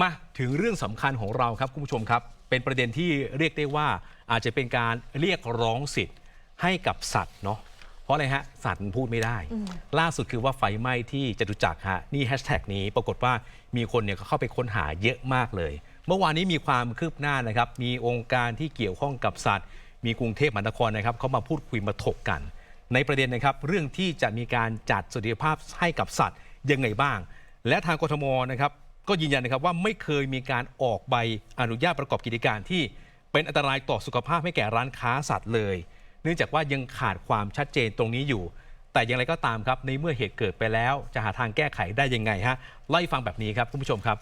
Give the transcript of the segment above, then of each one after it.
มาถึงเรื่องสำคัญของเราครับคุณผู้ชมครับ เป็นประเด็นที่เรียกได้ว่าอาจจะเป็นการเรียกร้องสิทธิ์ให้กับสัตว์เนาะเพราะอะไรฮะสัตว์มันพูดไม่ได้ ล่าสุดคือว่าไฟไหม้ที่จตุจักรฮะนี่แฮชแท็กนี้ปรากฏว่ามีคนเนี่ยก็เข้าไปค้นหาเยอะมากเลย เมื่อวานนี้มีความคืบหน้านะครับ มีองค์การที่เกี่ยวข้องกับสัตว์ มีกรุงเทพมหานครนะครับเขามาพูดคุยมาถกกัน ในประเด็นนะครับเรื่องที่จะมีการจัดสวัสดิภาพให้กับสัตว์ยังไงบ้าง และทางกทมนะครับ ก็ยืนยันนะครับว่าไม่เคยมีการออกใบอนุญาตประกอบกิจการที่เป็นอันตรายต่อสุขภาพให้แก่ร้านค้าสัตว์เลย เนื่องจากว่ายังขาดความชัดเจนตรงนี้อยู่ แต่อย่างไรก็ตามครับ ในเมื่อเหตุเกิดไปแล้ว จะหาทางแก้ไขได้ยังไงฮะไล่ฟังแบบนี้ครับคุณผู้ชมครับ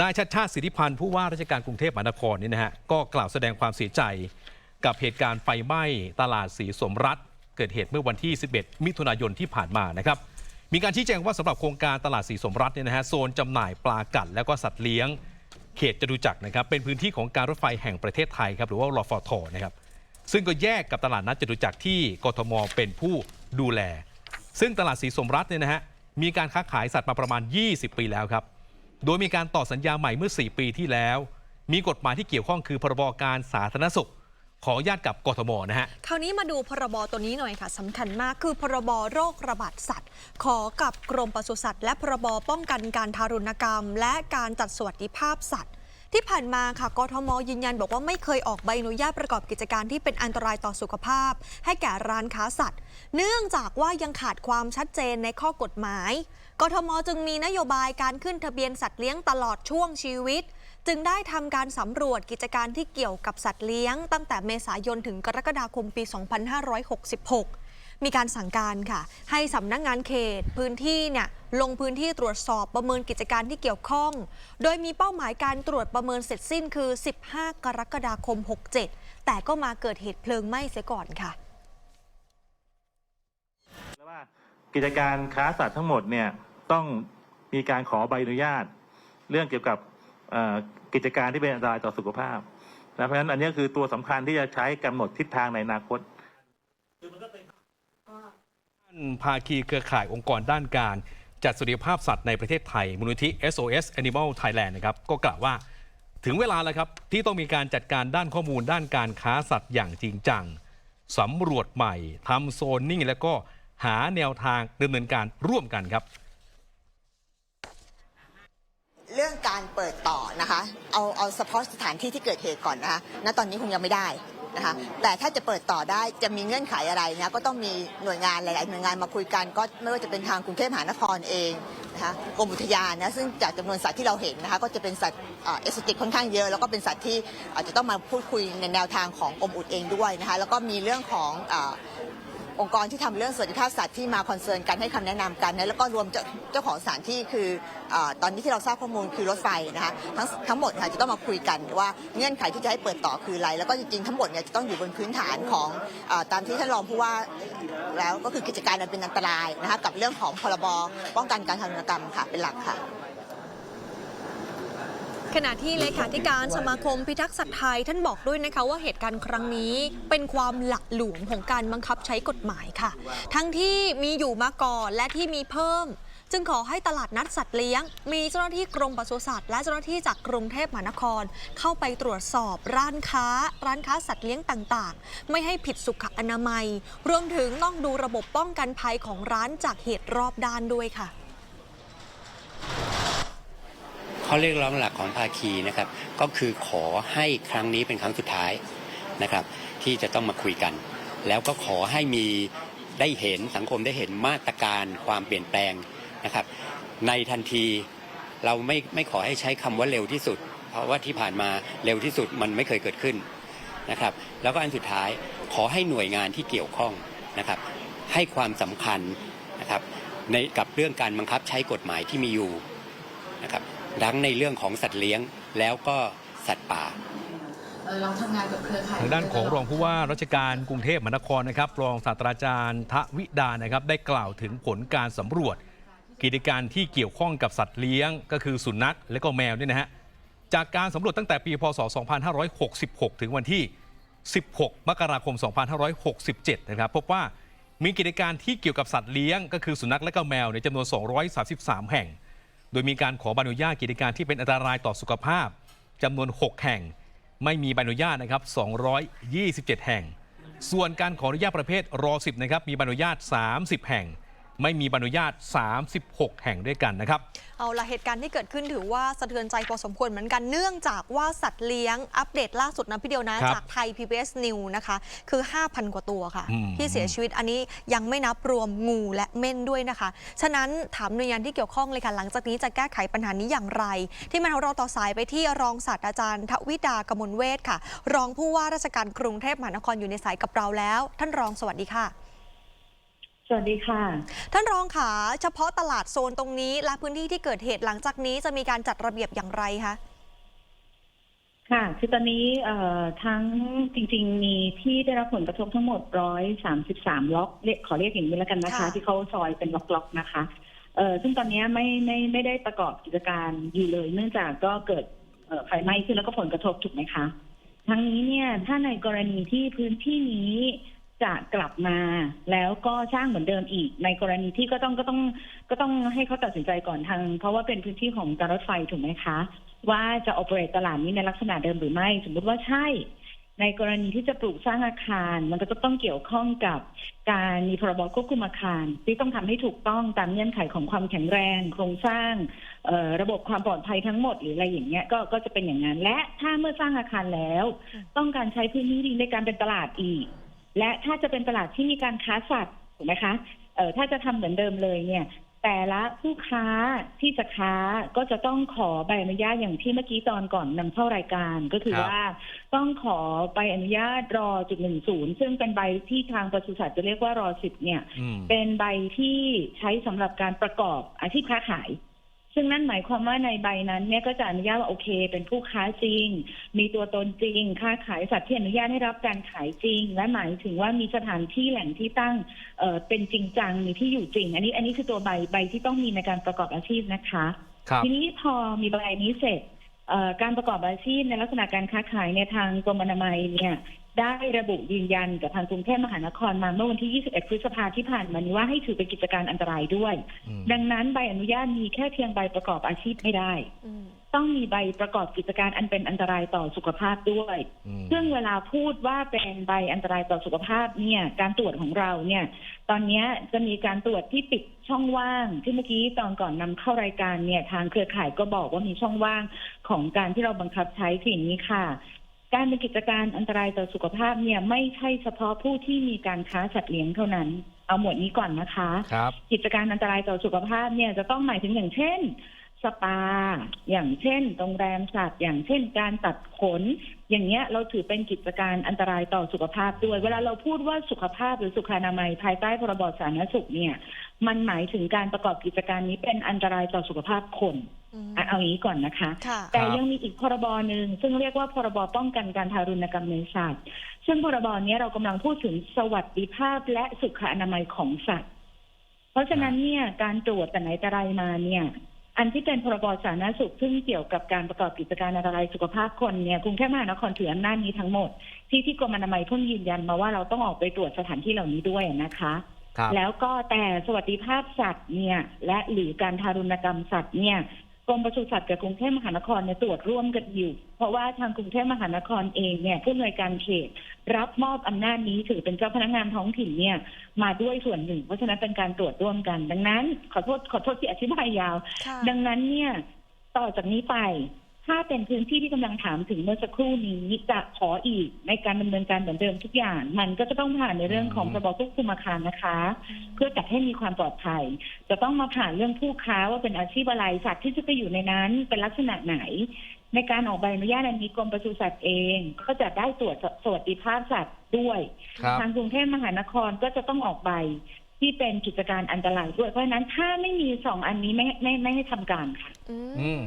นายชัดชาติสิทธิพันธ์ผู้ว่าราชการกรุงเทพมหานครนี่นะฮะก็กล่าวแสดงความเสียใจ กับเหตุการณ์ไฟไหม้ตลาดสีสมรัฐ เกิดเหตุเมื่อวันที่ 11 มิถุนายนที่ผ่านมานะครับ มีการชี้แจงว่าสำหรับโครงการตลาดสีสมรัฐเนี่ยนะฮะโซนจำหน่ายปลากัดแล้วก็สัตว์เลี้ยง เขตจตุจักรนะครับเป็นพื้นที่ของการรถไฟแห่งประเทศไทยครับหรือว่ารฟทนะครับซึ่งก็แยกกับตลาดนัดจตุจักรที่กทมเป็นผู้ดูแล ซึ่งตลาดสีสมรัฐเนี่ยนะฮะมีการค้าขายสัตว์มาประมาณ 20 ปีแล้วครับโดยมีการต่อสัญญาใหม่เมื่อ 4 ปีที่แล้ว มีกฎหมายที่เกี่ยวข้องคือพรบการสาธารณสุข ขออนุญาตกับกทมนะฮะ คราวนี้มาดูพรบตัวนี้หน่อยค่ะสำคัญมากคือพรบโรคระบาดสัตว์ ขอกับกรมปศุสัตว์และพรบป้องกันการทารุณกรรม และการจัดสวัสดิภาพสัตว์ ที่ผ่านมาค่ะกทมยืนยันบอกว่าไม่เคยออกใบอนุญาตประกอบกิจการที่เป็นอันตรายต่อสุขภาพ ให้แก่ร้านค้าสัตว์ เนื่องจากว่ายังขาดความชัดเจนในข้อกฎหมายกทมจึงมีนโยบายการขึ้นทะเบียนสัตว์เลี้ยงตลอดช่วงชีวิต จึงได้ทำการสำรวจกิจการที่เกี่ยวกับสัตว์เลี้ยง ตั้งแต่เมษายนถึงกรกฎาคมปี 2566 มีการสั่งการค่ะ ให้สำนักงานเขตพื้นที่เนี่ยลงพื้นที่ตรวจสอบประเมินกิจการที่เกี่ยวข้อง โดยมีเป้าหมายการตรวจประเมินเสร็จสิ้นคือ 15 กรกฎาคม 67 แต่ก็มาเกิดเหตุเพลิงไหม้เสียก่อนค่ะแล้วว่ากิจการค้าสัตว์ทั้งหมดเนี่ยต้องมีการขอใบอนุญาต เรื่องเกี่ยวกับ กิจการที่เป็นอันตรายต่อสุขภาพนะเพราะฉะนั้นอันนี้คือตัวสำคัญที่จะใช้กำหนดทิศทางในอนาคตท่านภาคีเครือข่ายองค์กรด้านการจัดสุริภาพสัตว์ในประเทศไทยมูลนิธิ SOS Animal Thailand นะครับก็กล่าวว่าถึงเวลาแล้วครับ ที่ต้องมีการจัดการด้านข้อมูลด้านการค้าสัตว์อย่างจริงจังสำรวจใหม่ทำโซนนิ่ง แล้วก็หาแนวทางดำเนินการร่วมกันครับ เรื่องการเปิดต่อนะคะ เอาเอาเฉพาะสถานที่ที่เกิดเหตุก่อนนะคะณตอนนี้คงยังไม่ได้นะคะแต่ถ้าจะเปิดต่อได้จะมีเงื่อนไขอะไรนะก็ต้องมีหน่วยงานหลาย ๆ หน่วยงานมาคุยกันก็ไม่ว่าจะเป็นทางกรุงเทพมหานครเองนะคะกรมอุทยานนะซึ่งจากจำนวนสัตว์ที่เราเห็นนะคะก็จะเป็นสัตว์เอ็กโซติกค่อนข้างเยอะ แล้วก็เป็นสัตว์ที่อาจจะต้องมาพูดคุยในแนวทางของกรมอุดเองด้วยนะคะแล้วก็มีเรื่องของ องค์กรที่ทำเรื่องสวัสดิภาพสัตว์ที่มาคอนเซิร์นกันให้คำแนะนำกันนะแล้วก็รวมเจ้าเจ้าของสถานที่คืออตอนนี้ที่เราทราบข้อมูลคือรถไฟนะคะทั้งทั้งหมดค่ะจะต้องมาคุยกันว่าเงื่อนไขที่จะให้เปิดต่อคืออะไร แล้วก็จริงๆทั้งหมดเนี่ยจะต้องอยู่บนพื้นฐานของอตามที่ท่านรองผู้ว่าแล้วก็คือกิจการอันเป็นอันตรายนะคะกับเรื่องของพรบป้องกันการทารุณกรรมค่ะเป็นหลักค่ะ ขณะที่เลขาธิการสมาคมพิทักษ์สัตว์ไทยท่านบอกด้วยนะคะว่าเหตุการณ์ครั้งนี้เป็นความหละหลวมของการบังคับใช้กฎหมายค่ะ ทั้งที่มีอยู่มาก่อนและที่มีเพิ่ม จึงขอให้ตลาดนัดสัตว์เลี้ยง มีเจ้าหน้าที่กรมปศุสัตว์และเจ้าหน้าที่จากกรุงเทพมหานคร เข้าไปตรวจสอบร้านค้า ร้านค้าสัตว์เลี้ยงต่างๆ ไม่ให้ผิดสุขอนามัย รวมถึงต้องดูระบบป้องกันภัยของร้านจากเหตุรอบด้านด้วยค่ะ ข้อเรียกร้องหลักของภาคีนะครับ ก็คือขอให้ครั้งนี้เป็นครั้งสุดท้ายนะครับ ที่จะต้องมาคุยกัน แล้วก็ขอให้มีได้เห็นสังคมได้เห็นมาตรการความเปลี่ยนแปลงนะครับ ในทันทีเราไม่ไม่ขอให้ใช้คำว่าเร็วที่สุด เพราะว่าที่ผ่านมาเร็วที่สุดมันไม่เคยเกิดขึ้นนะครับ แล้วก็อันสุดท้ายขอให้หน่วยงานที่เกี่ยวข้องนะครับ ให้ความสำคัญนะครับในกับเรื่องการบังคับใช้กฎหมายที่มีอยู่นะครับ ทั้งในเรื่องของสัตว์เลี้ยงแล้วก็สัตว์ป่าเอ่อเราทำงานกับเครือข่ายทางด้านของรองผู้ว่าราชการกรุงเทพมหานครนะครับรองศาสตราจารย์ทวิดานะครับได้กล่าวถึงผลการสำรวจ กิจการที่เกี่ยวข้องกับสัตว์เลี้ยง ก็คือสุนัขและก็แมวเนี่ยนะฮะจากการสำรวจตั้งแต่ปีพศ 2566 ถึงวันที่ 16 มกราคม 2567 นะครับ พบว่ามีกิจการที่เกี่ยวกับสัตว์เลี้ยง ก็คือสุนัขและก็แมวในจำนวน 233 แห่ง โดยมีการขอใบอนุญาตกิจการที่เป็นอันตรายต่อสุขภาพจำนวน 6 แห่ง ไม่มีใบอนุญาตนะครับ 227 แห่ง ส่วนการขออนุญาตประเภทรอ10นะครับมีใบอนุญาต 30 แห่ง ไม่มีใบอนุญาต 36 แห่งด้วยกันนะครับ เอาละเหตุการณ์ที่เกิดขึ้นถือว่าสะเทือนใจพอสมควรเหมือนกันเนื่องจากว่าสัตว์เลี้ยงอัปเดตล่าสุดนะพี่เดียวนะ ครับจากไทย PBS New นะคะ คือ 5,000 กว่าตัวค่ะ อืม ที่เสียชีวิตอันนี้ยังไม่นับรวมงูและเม่นด้วยนะคะ ฉะนั้นถามหน่วยงานที่เกี่ยวข้องเลยค่ะ หลังจากนี้จะแก้ไขปัญหานี้อย่างไร ที่มันเราต่อสายไปที่รองศาสตราจารย์ทวิดากมลเวทค่ะ รองผู้ว่าราชการกรุงเทพมหานครอยู่ในสายกับเราแล้ว ท่านรองสวัสดีค่ะส วัสดีค่ะ ท่านรองค่ะเฉพาะตลาดโซนตรงนี้และพื้นที่ที่เกิดเหตุหลังจากนี้จะมีการจัดระเบียบอย่างไรคะค่ะคือตอนนี้เอ่อทั้งจริง ๆ มีที่ได้รับผลกระทบทั้งหมด133ล็อกเรียกขอเรียกอย่างนี้แล้วกันนะคะค่ะที่เขาซอยเป็นล็อกๆนะคะเอ่อซึ่งตอนนี้ไม่ไม่ไม่ได้ประกอบกิจการอยู่เลย เนื่องจากก็เกิดเอ่อไฟไหม้ขึ้นแล้วก็ผลกระทบถูกไหมคะ ทั้งนี้เนี่ยถ้าในกรณีที่พื้นที่นี้ จะกลับมาแล้วก็สร้างเหมือนเดิมอีก ในกรณีที่ก็ต้องก็ต้องก็ต้องให้เขาตัดสินใจก่อนทาง เพราะว่าเป็นพื้นที่ของการรถไฟถูกไหมคะ ว่าจะโอเปเรตตลาดนี้ในลักษณะเดิมหรือไม่ สมมติว่าใช่ ในกรณีที่จะปลูกสร้างอาคาร มันก็จะต้องเกี่ยวข้องกับการมีพรบควบคุมอาคาร ที่ต้องทำให้ถูกต้องตามเงื่อนไขของความแข็งแรง โครงสร้างระบบความปลอดภัยทั้งหมดหรืออะไรอย่างเงี้ยก็ก็จะเป็นอย่างนั้นและถ้าเมื่อสร้างอาคารแล้ว ต้องการใช้พื้นที่ในการเป็นตลาดอีก และถ้าจะเป็นตลาดที่มีการค้าสัตว์ถูกไหมคะเอ่อถ้าจะทำเหมือนเดิมเลยเนี่ย แต่ละผู้ค้าที่จะค้าก็จะต้องขอใบอนุญาตอย่างที่เมื่อกี้ตอนก่อนนำเข้ารายการ ก็คือครับว่าต้องขอใบอนุญาตรอจุดหนึ่งศูนย์ซึ่งเป็นใบที่ทางปศุสัตว์จะเรียกว่ารอสิบเนี่ยอืมเป็นใบที่ใช้สำหรับการประกอบอาชีพค้าขาย ซึ่งนั่นหมายความว่าในใบนั้นเนี่ยก็จะอนุญาตว่าโอเค เป็นผู้ค้าจริง มีตัวตนจริง ค้าขายสัตว์ที่อนุญาตให้รับการขายจริง และหมายถึงว่ามีสถานที่แหล่งที่ตั้งเอ่อเป็นจริงจังมีที่อยู่จริง อันนี้อันนี้คือตัวใบใบที่ต้องมีในการประกอบอาชีพนะคะครับทีนี้พอมีใบนี้เสร็จเอ่อการประกอบอาชีพในลักษณะการค้าขายเนี่ยทางกรมอนามัยเนี่ย ได้ระบุยืนยันกับทางกรุงเทพมหานครมาเมื่อวันที่ 21 พฤษภาที่ผ่านมานี้ว่าให้ถือเป็นกิจการอันตรายด้วยอืมดังนั้นใบอนุญาตมีแค่เพียงใบประกอบอาชีพไม่ได้อืมต้องมีใบประกอบกิจการอันเป็นอันตรายต่อสุขภาพด้วยอืมซึ่งเวลาพูดว่าเป็นใบอันตรายต่อสุขภาพเนี่ย การตรวจของเราเนี่ย ตอนเนี้ยจะมีการตรวจที่ปิดช่องว่างที่เมื่อกี้ตอนก่อนนำเข้ารายการเนี่ยทางเครือข่ายก็บอกว่ามีช่องว่างของการที่เราบังคับใช้สิ่งนี้ค่ะ การเป็นกิจการอันตรายต่อสุขภาพเนี่ยไม่ใช่เฉพาะผู้ที่มีการค้าสัตว์เลี้ยงเท่านั้น เอาหมวดนี้ก่อนนะคะ ครับ กิจการอันตรายต่อสุขภาพเนี่ยจะต้องหมายถึงอย่างเช่น สปา อย่างเช่นโรงแรมสัตว์ อย่างเช่น การตัดขน อย่างเงี้ยเราถือเป็นกิจการอันตรายต่อสุขภาพด้วย เวลาเราพูดว่าสุขภาพหรือสุขอนามัยภายใต้พรบสาธารณสุขเนี่ย มันหมายถึงการประกอบกิจการนี้เป็นอันตรายต่อสุขภาพคนอืมอะ เอาอย่างนี้ก่อนนะคะค่ะแต่ครับยังมีอีกพรบหนึ่งซึ่งเรียกว่าพรบป้องกันการทารุณกรรมในสัตว์ ซึ่งพรบเนี้ยเรากำลังพูดถึงสวัสดิภาพและสุขอนามัยของสัตว์ เพราะฉะนั้นเนี่ยการตรวจแต่ไหนแต่ไรมาเนี่ย อันที่เป็นพรบสาธารณสุขซึ่งเกี่ยวกับการประกอบกิจการอันตรายสุขภาพคนเนี่ยกรุงเทพมหานครถืออำนาจนี้ทั้งหมด ที่ที่กรมอนามัยเพิ่งยืนยันมาว่าเราต้องออกไปตรวจสถานที่เหล่านี้ด้วยนะคะครับแล้วก็แต่สวัสดิภาพสัตว์เนี่ย และหรือการทารุณกรรมสัตว์เนี่ย กรมปศุสัตว์กับกรุงเทพมหานครเนี่ยตรวจร่วมกันอยู่ เพราะว่าทางกรุงเทพมหานครเองเนี่ยผู้อำนวยการเขต รับมอบอำนาจนี้ถือเป็นเจ้าพนักงานท้องถิ่นเนี่ยมาด้วยส่วนหนึ่ง เพราะฉะนั้นเป็นการตรวจร่วมกัน ดังนั้น ขอโทษขอโทษที่อธิบายยาวค่ะดังนั้นเนี่ยต่อจากนี้ไป ถ้าเป็นพื้นที่ที่กำลังถามถึงเมื่อสักครู่นี้จะขออีกในการดำเนินการเหมือนเดิมทุกอย่าง มันก็จะต้องผ่านในเรื่องของอืมพรบควบคุมอาคารนะคะ เพื่อจัดให้มีความปลอดภัย จะต้องมาผ่านเรื่องผู้ค้าว่าเป็นอาชีพอะไรสัตว์ที่จะไปอยู่ในนั้นเป็นลักษณะไหน ในการออกใบอนุญาตอันนี้กรมปศุสัตว์เอง ก็จะได้ตรวจสวัสดิภาพสัตว์ด้วยครับทางกรุงเทพมหานครก็จะต้องออกใบที่เป็นกิจการอันตรายด้วยเพราะฉะนั้นถ้าไม่มีสองอันนี้ไม่ไม่ไม่ให้ทำการค่ะ อือืม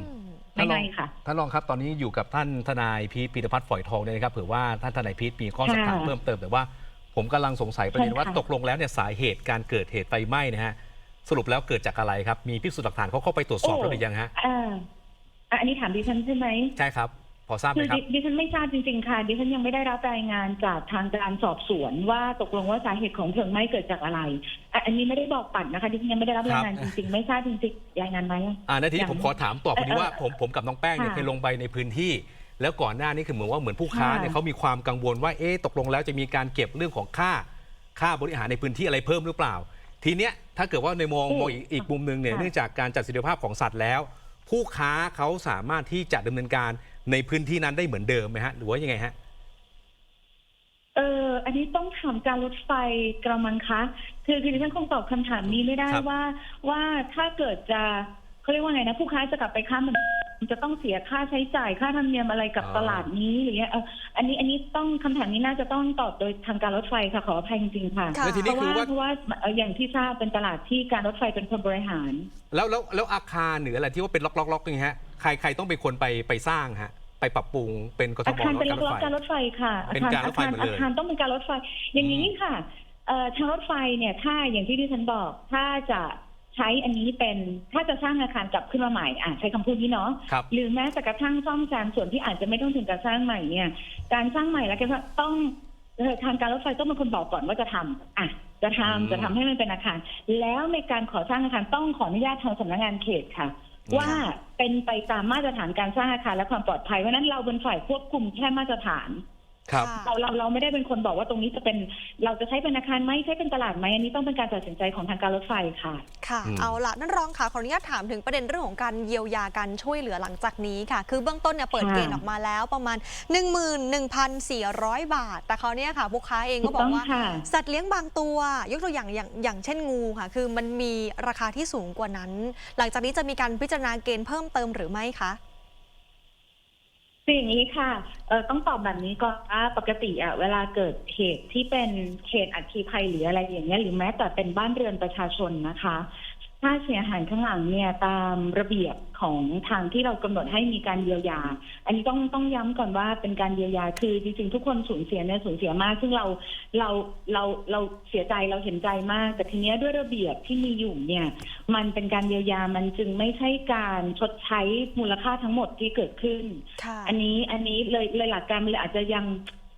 ไม่ท่านรไงองค่ะ ท่านรองครับ ตอนนี้อยู่กับท่านทนายพีทปีตพัฒน์ฝอยทองเนี่ยนะครับเผื่อว่าท่านทนายพีทมีข้อสักถามค่ะเพิ่มเติมแต่ว่าผมกำลังสงสัยประเด็นใช่ค่ะว่าตกลงแล้วเนี่ยสาเหตุการเกิดเหตุไฟไหม้นะฮะสรุปแล้วเกิดจากอะไรครับ มีพิสูจน์หลักฐานเขาเข้าไปตรวจสอบแล้วหรือยังฮะอ่าอะอันนี้ถามดิฉันใช่ไหมใช่ครับ พอทราบไหคืมอครับดิดิฉันไม่ทราบจริงๆค่ะดิฉันยังไม่ได้รับรายงานจากทางการสอบสวนว่าตกลงว่าสาเหตุของเพลิงไหม้เกิดจากอะไรอะอันนี้ไม่ได้บอกปัดนะคะดิฉันยังไม่ได้รับรายงานครัจบริงๆไม่ทราบจริงๆรายงานไหมอะอ่านาทีนี้ผมขอถามตอบพอดีว่าเอ่อผมผมกับน้องแป้งเนี่ยค่ะเคยลงไปในพื้นที่ แล้วก่อนหน้านี้คือเหมือนว่าเหมือนผู้ค้าค่ะเนี่ยเขามีความกังวลว่าเอ๊ะตกลงแล้วจะมีการเก็บเรื่องของค่า ค่าบริหารในพื้นที่อะไรเพิ่มหรือเปล่า ทีเนี้ยถ้าเกิดว่าในมองมองอีกอีกมุมหนึ่งเนี่ยค่ะเนื่องจากการจัดสิทธิภาพของสัตว์แล้ว ผู้ค้าเขาสามารถที่จะดำเนินการ ในพื้นที่นั้นได้เหมือนเดิมไหมฮะ หรือว่ายังไงฮะ เอออันนี้ต้องถามการรถไฟกระมังคะ คือคือดิฉันคงตอบคำถามนี้ไม่ได้ครับ ว่า ว่าถ้าเกิดจะเขาเรียกว่าไงนะผู้ค้าจะกลับไปค้ามันจะต้องเสียค่าใช้จ่ายค่าธรรมเนียมอะไรกับตลาดนี้หรือเงี้ยเอออันนี้อันนี้ต้องคำถามนี้น่าจะต้องตอบโดยทางการรถไฟค่ะขออภัยจริงๆค่ะค่ะ แล้วทีเพนี้ราะคือว่าว่า เพราะว่าเอ่ออย่างที่ทราบเป็นตลาดที่การรถไฟเป็นคนบริหาร แล้วแล้วแล้วอาคารหรืออะไรที่ว่าเป็นล็อกล็อกล็อกอย่างเงี้ยฮะ ใครใครต้องเป็นคนไปไปสร้างฮะไปปรับปรุงเป็นกทอามคารเป็นหล็รืออกการรถไฟๆการรถไฟค่ะเป็นการรถไฟอาคารหมดเลยอาคารต้องเป็นการรถไฟ อย่างนี้ค่ะเอ่อทางรถไฟเนี่ยถ้าอย่างที่ดิฉันบอก ถ้าจะใช้อันนี้เป็นถ้าจะสร้างอาคารกลับขึ้นมาใหม่อะใช้คำพูดนี้เนาะครับหรือแม้แต่กระทั่งซ่อมแซมส่วนที่อาจจะไม่ต้องถึงการสร้างใหม่เนี่ย การสร้างใหม่แล้วก็ต้องเอ่อทางการรถไฟต้องเป็นคนบอกก่อนว่าจะทำอะจะทำอืมจะทำให้มันเป็นอาคาร แล้วในการขอสร้างอาคารต้องขออนุญาตทางสำนักงานเขตค่ะอืม ว่าเป็นไปตามมาตรฐานการสร้างอาคารและความปลอดภัยเพราะฉะนั้นเราเป็นฝ่ายควบคุมแค่มาตรฐาน ครับค่ะเราเราเราไม่ได้เป็นคนบอกว่าตรงนี้จะเป็นเราจะใช้เป็นอาคารไหมใช้เป็นตลาดไหมอันนี้ต้องเป็นการตัดสินใจของทางการรถไฟค่ะ ค่ะ อืม เอาละนั่นรองค่ะขออนุญาตถามถึงประเด็นเรื่องของการเยียวยาการช่วยเหลือหลังจากนี้ค่ะ คือเบื้องต้นเนี่ยเปิดค่ะ เกณฑ์ออกมาแล้วประมาณ 11,400 บาท แต่คราวเนี้ยค่ะผู้ค้าเองก็บถูอกต้องว่า ค่ะ สัตว์เลี้ยงบางตัว ยกตัวอย่างอย่างอย่างเช่นงูค่ะ คือมันมีราคาที่สูงกว่านั้น หลังจากนี้จะมีการพิจารณาเกณฑ์เพิ่มเติมหรือไม่คะ คืออย่างนี้ค่ะเออต้องตอบแบบนี้ก่อนว่าปกติอะเวลาเกิดเหตุที่เป็นเหตุอัคคีภัยหรืออะไรอย่างเงี้ยหรือแม้แต่เป็นบ้านเรือนประชาชนนะคะ ค่าเสียหายข้างหลังเนี่ยตามระเบียบของทางที่เรากำหนดให้มีการเยียวยา อันนี้ต้องต้องย้ำก่อนว่าเป็นการเยียวยาคือจริงๆทุกคนสูญเสียเนี่ยสูญเสียมาก ซึ่งเราเราเราเราเสียใจเราเห็นใจมาก แต่ทีเนี้ยด้วยระเบียบที่มีอยู่เนี่ย มันเป็นการเยียวยามันจึงไม่ใช่การชดใช้มูลค่าทั้งหมดที่เกิดขึ้นค่ะอันนี้อันนี้เลยเลยหลักการมันเลยอาจจะยัง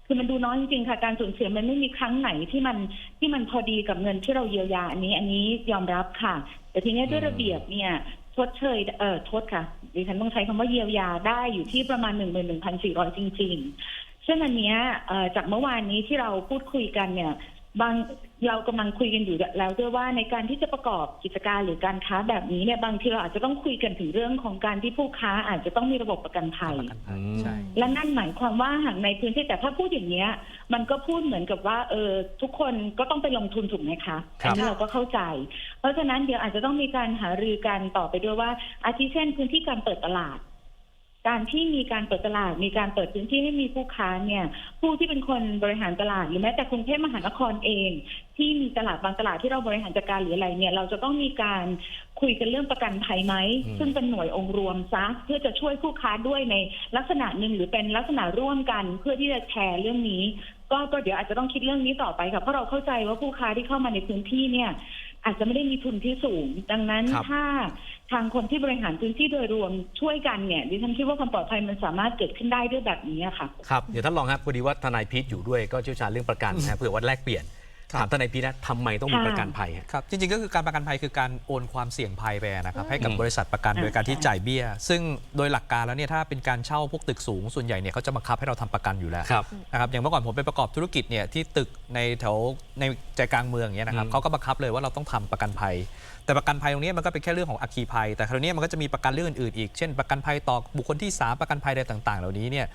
คือมันดูน้อยจริงๆค่ะการสูญเสียมันไม่มีครั้งไหนที่มันที่มันพอดีกับเงินที่เราเยียวยาอันนี้ อันนี้ยอมรับค่ะ แต่ทีเนี้ยด้วยระเบียบเนี่ยชดเชยเอ่อโทษค่ะดิฉันต้องใช้คำว่าเยียวยาได้อยู่ที่ประมาณหนึ่งหมื่นหนึ่งพันสี่ร้อยจริง ๆ ซึ่งอันเนี้ยเอ่อจากเมื่อวานนี้ที่เราพูดคุยกันเนี่ย บางเรากำลังคุยกันอยู่แล้วด้วยว่าในการที่จะประกอบกิจการหรือการค้าแบบนี้เนี่ยบางทีเราอาจจะต้องคุยกันถึงเรื่องของการที่ผู้ค้าอาจจะต้องมีระบบประกันภัยประกันภัย ใช่ และนั่นหมายความว่าหากในพื้นที่แต่ถ้าพูดอย่างเนี้ย มันก็พูดเหมือนกับว่าเออทุกคนก็ต้องไปลงทุนถูกไหมคะครับ อันนี้เราก็เข้าใจ เพราะฉะนั้นเดี๋ยวอาจจะต้องมีการหารือกันต่อไปด้วยว่าอาทิเช่นพื้นที่การเปิดตลาด การที่มีการเปิดตลาด มีการเปิดพื้นที่ให้มีผู้ค้าเนี่ย ผู้ที่เป็นคนบริหารตลาดหรือแม้แต่กรุงเทพมหานครเอง ที่มีตลาดบางตลาดที่เราบริหารจัดการหรืออะไรเนี่ย เราจะต้องมีการคุยกันเรื่องประกันภัยไหมอืมซึ่งเป็นหน่วยองค์รวมซะเพื่อจะช่วยผู้ค้าด้วยในลักษณะหนึ่งหรือเป็นลักษณะร่วมกัน เพื่อที่จะแชร์เรื่องนี้ ก็ก็เดี๋ยวอาจจะต้องคิดเรื่องนี้ต่อไปค่ะเพราะเราเข้าใจว่าผู้ค้าที่เข้ามาในพื้นที่เนี่ย อาจจะไม่ได้มีทุนที่สูง ดังนั้นครับ ถ้าทางคนที่บริหารพื้นที่โดยรวมช่วยกันเนี่ยดิฉันคิดว่าความปลอดภัยมันสามารถเกิดขึ้นได้ด้วยแบบนี้อะค่ะ ครับ เดี๋ยวท่านรองครับพอดีว่าทนายพีทอยู่ด้วยก็เชี่ยวชาญเรื่องประกันนะฮะเผื่อว่าแลกเปลี่ยนครับ ถามทนายพีทนะทำไมต้องมีค่ะประกันภัยฮะ ครับจริงๆก็คือการประกันภัยคือการโอนความเสี่ยงภัยไปนะครับอืมให้กับอืมบริษัทประกันอ่าโดยการที่ใช่จ่ายเบี้ย ซึ่งโดยหลักการแล้วเนี่ยถ้าเป็นการเช่าพวกตึกสูงส่วนใหญ่เนี่ยเขาจะบังคับให้เราทำประกันอยู่แล้วครับนะครับอย่างเมื่อก่อนผมไปประกอบธุรกิจเนี่ยที่ตึกในแถวในใจกลางเมืองอย่างเงี้ยนะครับอืม เขาก็บังคับเลยว่าเราต้องทำประกันภัย แต่ประกันภัยตรงเนี้ยมันก็เป็นแค่เรื่องของอัคคีภัย แต่คราวเนี้ยมันก็จะมีประกันเรื่องอื่นๆอีกเช่นประกันภัยต่อบุคคลที่สามประกันภัยใดต่างๆ เหล่านี้เนี่ย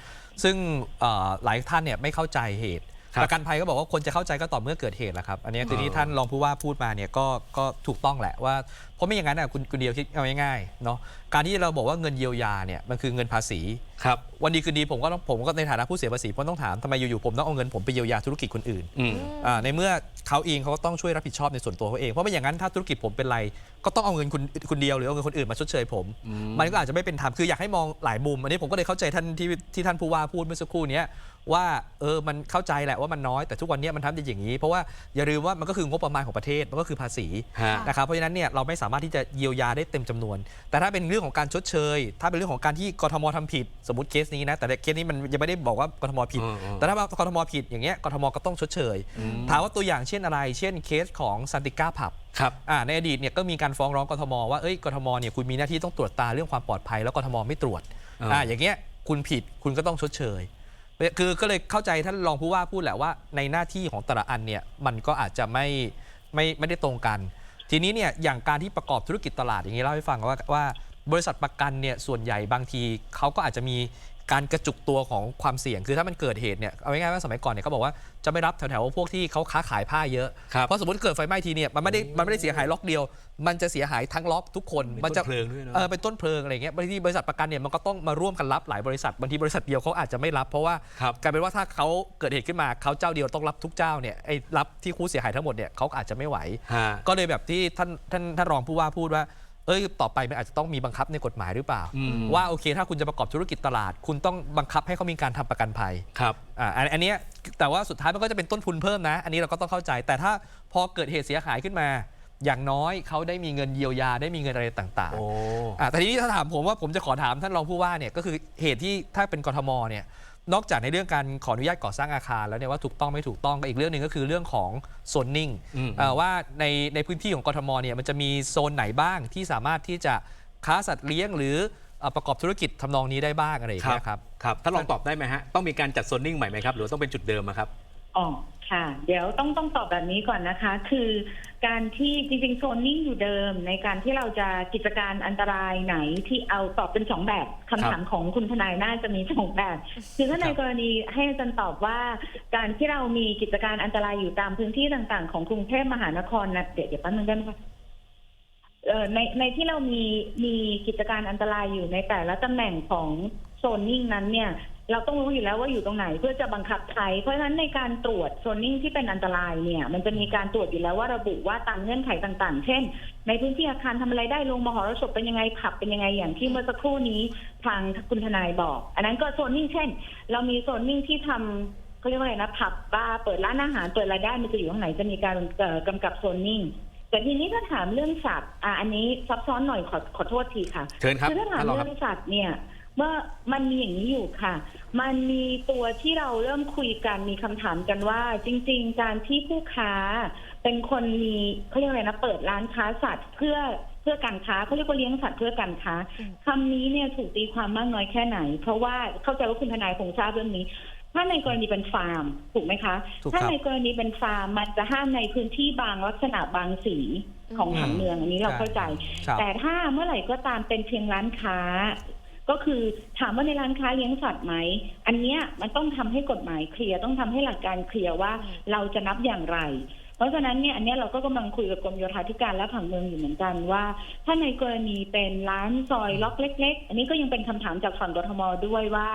ซึ่งเอ่อหลายท่านเนี่ยไม่เข้าใจเหตุครับ ประกันภัยก็บอกว่าคนจะเข้าใจก็ต่อเมื่อเกิดเหตุแหละครับ อันนี้คือที่ท่านรองผู้ว่าพูดมาเนี่ยก็ก็ถูกต้องแหละว่า เพราะไม่อย่างนั้นน่ะคุณคุณเดียวคิดเอาง่ายๆเนาะการที่เราบอกว่าเงินเยียวยาเนี่ยมันคือเงินภาษีครับวันดีคืนดีผมก็ต้องผมก็ในฐานะผู้เสียภาษีผมต้องถามทำไมอยู่ๆผมต้องเอาเงินผมไปเยียวยาธุรกิจคนอื่นอืมอ่าในเมื่อเขาเองเขาก็ต้องช่วยรับผิดชอบในส่วนตัวเขาเองเพราะไม่อย่างนั้นถ้าธุรกิจผมเป็นไร ก็ต้องเอาเงินคุณคุณเดียวหรือเอาเงินคนอื่นมาชดเชยผมอืมมันก็อาจจะไม่เป็นธรรมคืออยากให้มองหลายมุมอันนี้ผมก็เลยเข้าใจท่านที่ที่ท่านผู้ว่าพูดเมื่อสักครู่เนี้ย ว่าเออมันเข้าใจแหละว่ามันน้อยแต่ทุกวันเนี้ยมันทำได้อย่างนี้ เพราะว่าอย่าลืมว่ามันก็คืองบประมาณของประเทศมันก็คือภาษีฮะ นะครับเพราะฉะนั้นเนี่ยเราไม่สามารถที่จะเยียวยาได้เต็มจำนวน แต่ถ้าเป็นเรื่องของการชดเชย ถ้าเป็นเรื่องของการที่กทมทำผิดสมมติเคสนี้นะแต่เคสนี้มันยังไม่ได้บอกว่ากทมผิด อืมอืม แต่ถ้าว่ากทมผิดอย่างเงี้ยกทมก็ต้องชดเชย ถามว่าตัวอย่างเช่นอะไร เช่นเคสของซันติก้าผับ ครับ อ่าในอดีตเนี่ยก็มีการฟ้องร้องกทมว่าเอ้ยกทมเนี่ยคุณมีหน้าที่ต้องตรวจตาเรื่องความปลอดภัย แล้วกทมไม่ตรวจอ่าอ่าอย่างเงี้ยคุณผิดคุณก็ต้องชดเชย คือก็เลยเข้าใจท่านรองผู้ว่าพูดแหละว่า ในหน้าที่ของแต่ละอันเนี่ยมันก็อาจจะไม่ไม่ไม่ได้ตรงกัน ทีนี้เนี่ยอย่างการที่ประกอบธุรกิจตลาดอย่างนี้เล่าให้ฟังว่าว่าบริษัทประกันเนี่ยส่วนใหญ่บางทีเขาก็อาจจะมี การกระจุกตัวของความเสี่ยง คือถ้ามันเกิดเหตุเนี่ยเอาง่ายๆว่าสมัยก่อนเนี่ยเขาบอกว่าจะไม่รับแถวๆพวกที่เขาค้าขายผ้าเยอะ ครับเพราะสมมติเกิดไฟไหม้ทีเนี่ยมันไม่ได้มันไม่ได้เสียหายล็อกเดียว มันจะเสียหายทั้งล็อกทุกคนเป็นมัจะต้นเพลิงด้วยเนอะเออเป็นต้นเพลิงอะไรเงี้ยบางทีบริษัทประกันเนี่ยมันก็ต้องมาร่วมกันรับหลายบริษัทบางทีบริษัทเดียวเขาอาจจะไม่รับเพราะว่า ครับ กลายเป็นว่าถ้าเขาเกิดเหตุขึ้นมาเขาเจ้าเดียวต้องรับทุกเจ้าเนี่ยไอ้รับที่คู่เสียหายทั้งหมดเนี่ยเขาอาจจะไม่ไหว ฮะ ก็เลยแบบที่ท่านท่านท่านรองผู้ว่าพูดว่า เอ้ยต่อไปมันอาจจะต้องมีบังคับในกฎหมายหรือเปล่าอืมว่าโอเค ถ้าคุณจะประกอบธุรกิจตลาด คุณต้องบังคับให้เขามีการทำประกันภัยครับอ่าอันอันเนี้ยแต่ว่าสุดท้ายมันก็จะเป็นต้นทุนเพิ่มนะ อันนี้เราก็ต้องเข้าใจ แต่ถ้าพอเกิดเหตุเสียหายขึ้นมา อย่างน้อยเขาได้มีเงินเยียวยาได้มีเงินอะไรต่างโอ้ๆอ่าแต่ทีนี้ถ้าถามผมว่าผมจะขอถามท่านรองผู้ว่าเนี่ยก็คือเหตุที่ถ้าเป็นกทมเนี่ย นอกจากในเรื่องการขออนุญาตก่อสร้างอาคารแล้วเนี่ยว่าถูกต้องไม่ถูกต้องก็อีกเรื่องหนึ่งก็คือเรื่องของโซนนิ่งอืมเอ่อว่าในในพื้นที่ของกทมเนี่ยมันจะมีโซนไหนบ้างที่สามารถที่จะค้าสัตว์เลี้ยง หรือเอ่อประกอบธุรกิจทำนองนี้ได้บ้างอะไรอย่างเงี้ยครับครับท่านลองตอบได้ไหมฮะต้องมีการจัดโซนนิ่งใหม่ไหมครับหรือว่าต้องเป็นจุดเดิมอะครับอ๋อ ค่ะ เดี๋ยวต้องต้องตอบแบบนี้ก่อนนะคะ คือการที่จริงๆโซนนิ่งอยู่เดิม ในการที่เราจะกิจการอันตรายไหนที่เอาตอบเป็นสองแบบคำถามของคุณทนายน่าจะมีสองแบบคือถ้าในกรณีให้อาจารย์ตอบว่า การที่เรามีกิจการอันตรายอยู่ตามพื้นที่ต่างๆ ของกรุงเทพมหานครนะเดี๋ยวเดี๋ยวแป๊บนึงได้ไหมคะเอ่อในในที่เรามีมีกิจการอันตรายอยู่ในแต่ละตำแหน่งของโซนนิ่งนั้นเนี่ย เราต้องรู้อยู่แล้วว่าอยู่ตรงไหนเพื่อจะบังคับใช้เพราะฉะนั้นในการตรวจโซนนิ่งที่เป็นอันตรายเนี่ยมันจะมีการตรวจอยู่แล้วว่าระบุว่าตามเงื่อนไขต่าง ๆ เช่น ในพื้นที่อาคารทำอะไรได้ลงมหรสพเป็นยังไงผับเป็นยังไงอย่างที่เมื่อสักครู่นี้ทางคุณทนายบอก อันนั้นก็โซนนิ่งเช่น เรามีโซนนิ่งที่ทำเขาเรียกว่าอะไรนะผับบาร์เปิดร้านอาหารเปิดรายได้มันจะอยู่ตรงไหนจะมีการเอ่อกำกับโซนนิ่งแต่ทีนี้ถ้าถามเรื่องสัตว์อะอันนี้ซับซ้อนหน่อยขอขอโทษทีค่ะเชิญครับคือถ้าถามท่านรองคเรื่รับองสัตว์เนี่ย เมื่อมันมีอย่างนี้อยู่ค่ะ มันมีตัวที่เราเริ่มคุยกันมีคำถามกันว่า จริง ๆ การที่ผู้ค้า เป็นคนมีเขาเรียกอะไรนะเปิดร้านค้าสัตว์เพื่อเพื่อการค้าเขาเรียกว่าเลี้ยงสัตว์เพื่อการค้าอืมคำนี้เนี่ยถูกตีความมากน้อยแค่ไหน เพราะว่าเข้าใจว่าคุณทนายคงทราบเรื่องนี้ ถ้าในกรณีเป็นฟาร์มถูกไหมคะถูกครับถ้าในกรณีเป็นฟาร์มมันจะห้ามในพื้นที่บางลักษณะบางสีของผังเมืองอันนี้เราเข้าใจครับแต่ถ้าเมื่อไหร่ก็ตามเป็นเพียงร้านค้า ก็คือถามว่าในร้านค้าเลี้ยงสัตว์ไหม อันเนี้ยมันต้องทำให้กฎหมายเคลียร์ต้องทำให้หลักการเคลียร์ว่าเราจะนับอย่างไร เพราะฉะนั้นเนี่ยอันเนี้ยเราก็กำลังคุยกับกรมโยธาธิการและผังเมืองอยู่เหมือนกันว่า ถ้าในกรณีเป็นร้านซอยล็อกเล็ก ๆ อันนี้ก็ยังเป็นคำถามจากฝั่งกทมด้วยว่า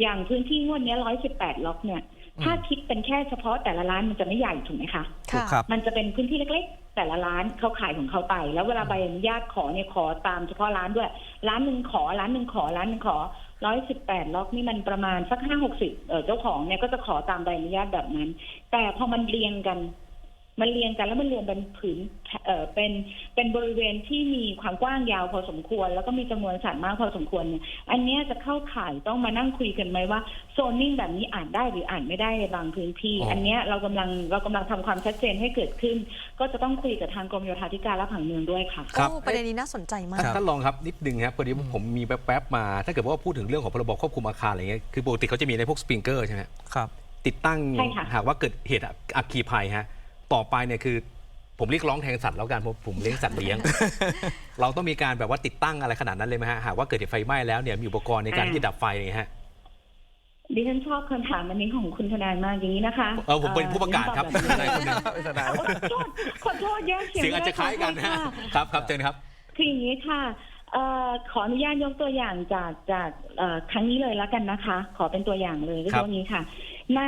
อย่างพื้นที่งวดเนี้ร้อยสิบแปดล็อกเนี่ย ถ้าคิดเป็นแค่เฉพาะแต่ละร้านมันจะไม่ใหญ่ถูกไหมคะถูกครับมันจะเป็นพื้นที่เล็กๆ แต่ละร้านเขาขายของเขาไป แล้วเวลาใบอนุญาตขอเนี่ยขอตามเฉพาะร้านด้วย ร้านหนึ่งขอร้านหนึ่งขอร้านหนึ่งขอร้อยสิบแปดล็อกนี่มันประมาณสักห้าหกสิบเจ้าของเนี่ยก็จะขอตามใบอนุญาตแบบนั้น แต่พอมันเรียงกัน มันเรียงกันแล้วมันเรียงเป็นผืนเอ่อเป็นเป็นบริเวณที่มีความกว้างยาวพอสมควร แล้วก็มีจำนวนสัตว์มากพอสมควรเนี่ยอันเนี้ยจะเข้าข่ายต้องมานั่งคุยกันไหมว่าโซนนิ่งแบบนี้อ่านได้หรืออ่านไม่ได้ในบางพื้นที่อ๋ออัอันเนี้ยเรากำลังเรากำลังทำความชัดเจนให้เกิดขึ้น ก็จะต้องคุยกับทางกรมโยธาธิการและผังเมืองด้วยค่ะครับโอ้ประเด็นนี้น่าสนใจมากครับท่านลองครับนิดนึงครับพอดีผมมีแป๊บๆมา ถ้าเกิดว่าพูดถึงเรื่องของพรบควบคุมอาคารอะไรเงี้ยคือปกติเขาจะมีในพวกสปริงเกอร์ใช่ไหมครับติดตั้งใช่ค่ะหากว่าเกิดเหตุอัคคีภัยฮะ ต่อไปเนี่ยคือ ผมเรียกร้องแทนสัตว์แล้วกันเพราะผมเลี้ยงสัตว์เลี้ยง เราต้องมีการแบบว่าติดตั้งอะไรขนาดนั้นเลยไหมฮะหากว่าเกิดเหตุไฟไหม้แล้วเนี่ยมีอุปกรณ์ในการที่จะดับไฟเนี่ยฮะดิฉันชอบคำถามอันนี้ของคุณทนายมากอย่างนี้นะคะเออผมเป็นผู้ประกาศครับเอ่อทนายคนหนึ่งขอโทษขอโทษแยกเสียงเสียงอาจจะคล้ายกันนะฮะค่ะครับครับเชิญครับ คืออย่างนี้ค่ะเอ่อขออนุญาตยกตัวอย่างจากจากเอ่อครั้งนี้เลยแล้วกันนะคะ ขอเป็นตัวอย่างเลยก็ครัคืบอนี้ค่ะ ใน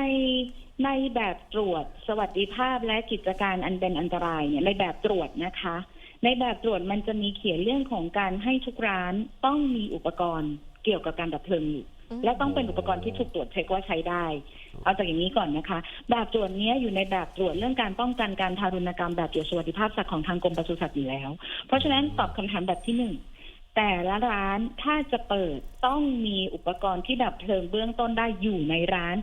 ในแบบตรวจสวัสดิภาพและกิจการอันเป็นอันตรายเนี่ยในแบบตรวจนะคะ ในแบบตรวจมันจะมีเขียนเรื่องของการให้ทุกร้านต้องมีอุปกรณ์เกี่ยวกับการดับเพลิงอยู่อืมและต้องเป็นอุปกรณ์ที่ถูกตรวจเช็คว่าใช้ได้ เอาจากอย่างนี้ก่อนนะคะ แบบตรวจเนี้ยอยู่ในแบบตรวจเรื่องการป้องกันการทารุณกรรมแบบตรวจสวัสดิภาพสัตว์ของทางกรมปศุสัตว์อยู่แล้ว เพราะฉะนั้นตอบคำถามแบบที่หนึ่ง แต่ละร้านถ้าจะเปิดต้องมีอุปกรณ์ที่ดับเพลิงเบื้องต้นได้อยู่ในร้าน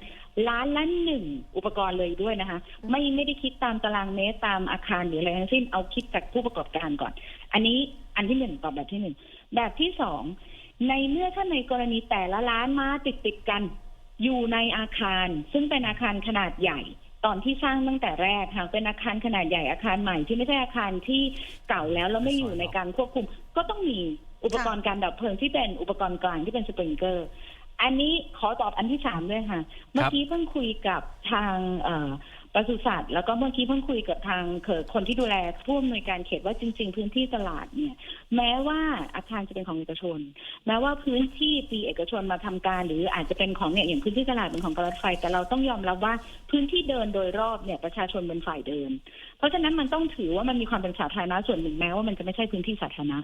ร้านละหนึ่งอุปกรณ์เลยด้วยนะคะ ไม่ไม่ได้คิดตามตารางเมตรตามอาคารหรืออะไรทั้งสิ้นเอาคิดจากผู้ประกอบการก่อน อันนี้อันที่หนึ่งตอบแบบที่หนึ่งแบบที่สองในเมื่อถ้าในกรณีแต่ละร้านมาติดติดกันอยู่ในอาคาร ซึ่งเป็นอาคารขนาดใหญ่ตอนที่สร้างตั้งแต่แรกหากเป็นอาคารขนาดใหญ่อาคารใหม่ที่ไม่ใช่อาคารที่เก่าแล้วแล้วไม่อยู่ในการควบคุม ก็ต้องมี อุปกรณ์การดับเพลิงที่เป็นอุปกรณ์กลางที่เป็นสปริงเกอร์ อันนี้ขอตอบอันที่สามด้วยค่ะ เมื่อกี้เพิ่งคุยกับทางเอ่อ ปศุสัตว์แล้วก็เมื่อกี้เพิ่งคุยกับทางเขอคนที่ดูแลผู้อำนวยการเขตว่าจริง ๆ พื้นที่ตลาดเนี่ย แม้ว่าอาคารจะเป็นของเอกชน แม้ว่าพื้นที่ปีเอกชนมาทำการ หรืออาจจะเป็นของเนี่ยอย่างพื้นที่ตลาดเป็นของการรถไฟ แต่เราต้องยอมรับว่าพื้นที่เดินโดยรอบเนี่ยประชาชนเป็นฝ่ายเดิน เพราะฉะนั้นมันต้องถือว่ามันมีความเป็นสาธารณะส่วนหนึ่งแม้ว่ามันจะไม่ใช่พื้นที่สาธารณะ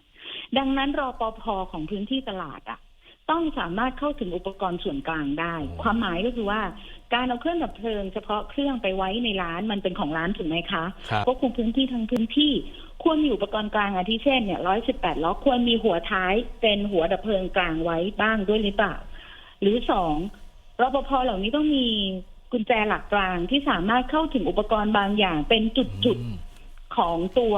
ดังนั้นรอปภของพื้นที่ตลาดอะ ต้องสามารถเข้าถึงอุปกรณ์ส่วนกลางได้ ความหมายก็คือว่าการเอาเครื่องดับเพลิงเฉพาะเครื่องไปไว้ในร้านมันเป็นของร้านถูกไหมคะครับควบคุมพื้นที่ทั้งพื้นที่ ควรมีอุปกรณ์กลางอาทิเช่นเนี่ยร้อยสิบแปดล้อควรมีหัวท้ายเป็นหัวดับเพลิงกลางไว้บ้างด้วยหรือเปล่า หรือสองรปภเหล่านี้ต้องมีกุญแจหลักกลางที่สามารถเข้าถึงอุปกรณ์บางอย่างเป็นจุดๆ ของตัว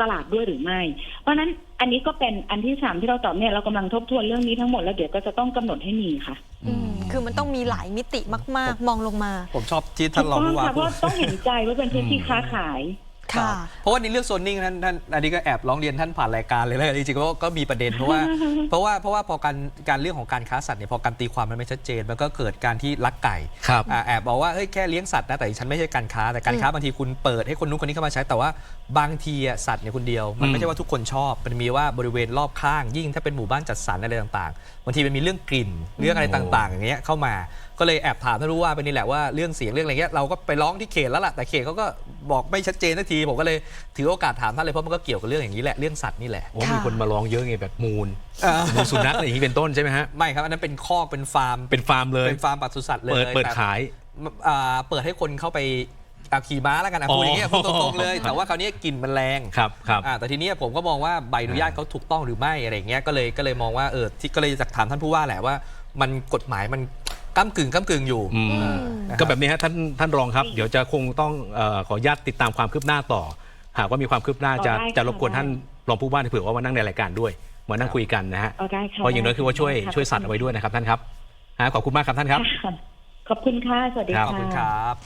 ตลาดด้วยหรือไม่ เพราะฉะนั้นอันนี้ก็เป็นอันที่สามที่เราตอบเนี่ยเรากำลังทบทวนเรื่องนี้ทั้งหมดแล้วเดี๋ยวก็จะต้องกำหนดให้มีค่ะ อืมคือมันต้องมีหลายมิติมาก ๆ มองลงมา ผมชอบที่ท่านรองถูกผู้ต้องว่าค่ะเพพูด ราะต้องเห็นใจว่าเป็นพื้นที่ค้าขาย ค่ะรับเพราะว่าในเรื่องโซนนิ่งท่านท่านอันนี้ก็แอบร้องเรียนท่านผ่านรายการเลยแล้วกันจริงๆก็ก็มีประเด็นเพราะว่า เพราะว่าเพราะว่าพอการการเรื่องของการค้าสัตว์เนี่ยพอการตีความมันไม่ชัดเจน มันก็เกิดการที่ลักไก่ครับอ่าแอบบอกว่าเฮ้ยแค่เลี้ยงสัตว์นะแต่ฉันไม่ใช่การค้าแต่การค้าบางทีคุณเปิดให้คนนู้นคนนี้เข้ามาใช้แต่ว่าบางทีอะสัตว์เนี่ยคนเดียว มันอืมไม่ใช่ว่าทุกคนชอบ มันมีว่าบริเวณรอบข้าง ยิ่งถ้าเป็นหมู่บ้านจัดสรรอะไรต่างๆบางทีมันมีเรื่องกลิ่นเรื่องอะไรต่างๆอย่างเงี้ยเข้ามาก็เลยแอบถามท่านรู้ว่าไปนี่แหละว่าเรื่องเสียงเรื่องอะไรเงี้ยเราก็ไปร้องที่เขตแล้วล่ะแต่เขตเขาก็บอกไม่ชัดเจนสักทีผมก็เลยถือโอกาสถามท่านเลยเพราะมันก็เกี่ยวกับเรื่องอย่างนี้แหละเรื่องสัตว์นี่แหละโอ้ค่ะมีคนมาร้องเยอะไงแบบมูลมูลสุนัขอะไรอย่างนี้เป็นต้นใช่ไหมฮะไม่ครับอันนั้นเป็นคอกเป็นฟาร์มเป็นฟาร์มเลยเป็นฟาร์มปศุสัตว์เลยเปิดเปิดแบบขายอ่าเปิดให้คนเข้าไปอะขี่ม้าแล้วกันอะอ๋อพูดอย่างเงี้ยพูดตรงๆเลย แต่ว่าคราวนี้กลิ่นมันแรงครับครับอ่าแต่ทีเนี้ยผมก็มองว่าใบอนุญาตเขาถูกต้องหรือไม่อะไรอย่างเงี้ยก็เลยก็เลยมองว่าเออที่ก็เลยจะถามท่านผู้ว่าแหละว่า มันกฎหมายมัน ก้ากึ่งก้ากึ่งอยู่ อืมอ่านะครับก็แบบนี้ฮะท่านท่านรองครับ เดี๋ยวจะคงต้องเอ่อขออนุญาตติดตามความคืบหน้าต่อ หากว่ามีความคืบหน้าจะอ๋อได้ค่ะ จะรบกวนได้ท่านรองผู้ว่าเผื่อว่ามานั่งในรายการด้วยมานั่งคุยกันนะฮะเอาได้ค่ะเพราะอย่างน้อยคือว่าช่วยได้ค่ะช่วยสัตว์เอาไว้ด้วยนะครับท่านครับฮะขอบคุณมากครับท่านครับ ค่ะขอบคุณค่ะ สวัสดี ครับค่ะขอบคุณครับ